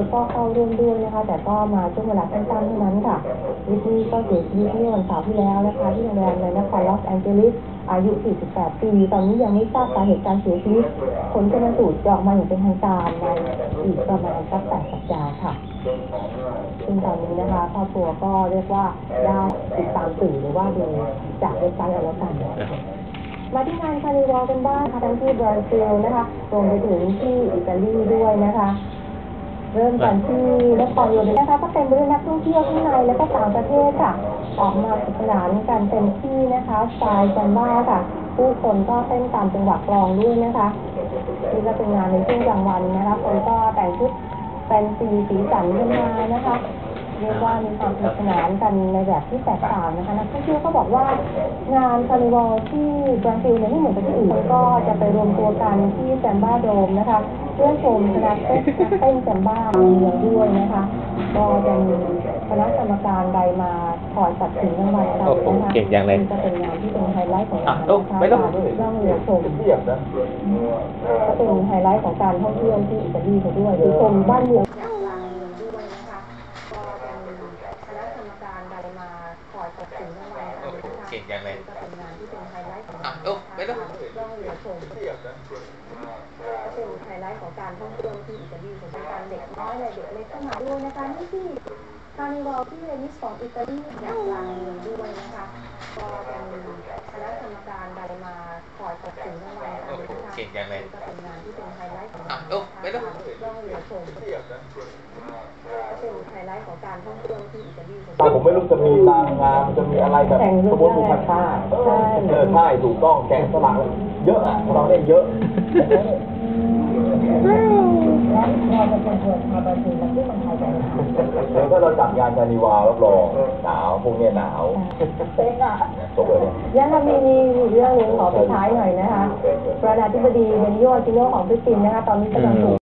อก็เข้าร่วมด้วยนะคะ แต่ก็มาช่วงเวลาสั้นๆเท่านั้นค่ะวิทนี่ก็เสียชีวิตเมื่อวันเสาร์ที่แล้วนะคะ ที่โรงแรมในนครลอสแอนเจลิสอายุ 48 ปี ตอนนี้ยังไม่ทราบสาเหตุการเสียชีวิต ผลชนสูตรจะออกมาอย่างเป็นทางการในอีกประมาณสักแปดสัปดาห์ค่ะ ซึ่งตอนนี้นะคะครอบครัวก็เรียกว่าได้ติดตามสื่อหรือว่าดูจากเว็บไซต์เอาแล้วกันมาที่งานคาริวัลกันบ้างค่ะทั้งที่บราซิลนะคะรวมไปถึงที่อิตาลีด้วยนะคะ เริ่มกันที่นครโยเดนะคะก็เต็มไปด้วยนักท่องเที่ยวทั้งในและก็ต่างประเทศค่ะ ออกมาสนานกันเต็มที่นะคะสไตล์จันบ้าค่ะ ผู้คนก็เต้นตามจังหวะกลองด้วยนะคะนี่ก็เป็นงานในช่วงกลางวันนะคะคนก็แต่งชุดแฟนซีสีสันกันมานะคะ เรียกว่ามีความสนุกสนานกันในแบบที่แตกต่างนะคะนักท่องเที่ยวก็บอกว่างานคาร์นิวัลที่บราซิลเนี่ยไม่เหมือนกับที่อื่นก็จะไปรวมตัวกันที่แซมบ้าโดมนะคะเพื่อชมคณะเต้นเต้นแซมบ้าเมืองด้วยนะคะก็จะมีคณะกรรมการใดมาคอยตัดสินรางวัลกันโอ้โหนะคะเก่งจังเลยซึ่จะเป็นงานที่เป็นไฮไลท์ของงานอะนะลูกคะไม่ต้องการร่องเรือชมเทียบนะก็เป็นไฮไลท์ของการท่องเที่ยวที่อิตาลีเขาด้วยหรือชมบ้านเมืองอย่างกลางเมืองด้วยนะคะ ก็จะมีคณะกรรมการใดมา คอยตัดสินรางวัลกันนะคะเก่งจังเลยก็เป็นงานที่เป็นไฮไลท์ของอะงานลูกไม่ต้องการเป็นไฮไลท์ของการท่องเที่ยวที่อิตาลีของการเด็กน้อยและเด็กเล็กก็มาด้วยนะคะนี่ที่คาร์นิวัลที่เวนิสของอิตาลีอย่างกลางเมืองด้วยนะคะก็จะมีคณะกรรมการใดมาคอยตัดสินรางวัลกันนะคะเก่งจังเลยก็เป็นงานที่เป็นไฮไลท์ของอะงานลูกไม่ต้องการร่องเรือชมเทียบนะก็ เป็นไฮไลท์ของการท่องเที่ยวที่อิตาลีของผมไม่รู้จะมีนางงามจะมีอะไรแบบแต่งขเรือบวนสุพรรณชาติใช่เออใช่ถูกต้องแกงสลักเยอะอะเราได้เยอะแล้วเราจะเป็นคนมาบราซิลแล้วที่เมืองไทยกันค่ะเดี๋ยวถ้าเราจัดงานคานิวาลรับรองหนาวพวกเนี้ยหนาวเป็นอะตกเลยยังมีมีเรื่องหนึงขอปิดท้ายหน่อยนะคะประธานาธิบดีเบนโยอากิโนของฟิลิปปินส์นะคะตอนนี้กำลังถูก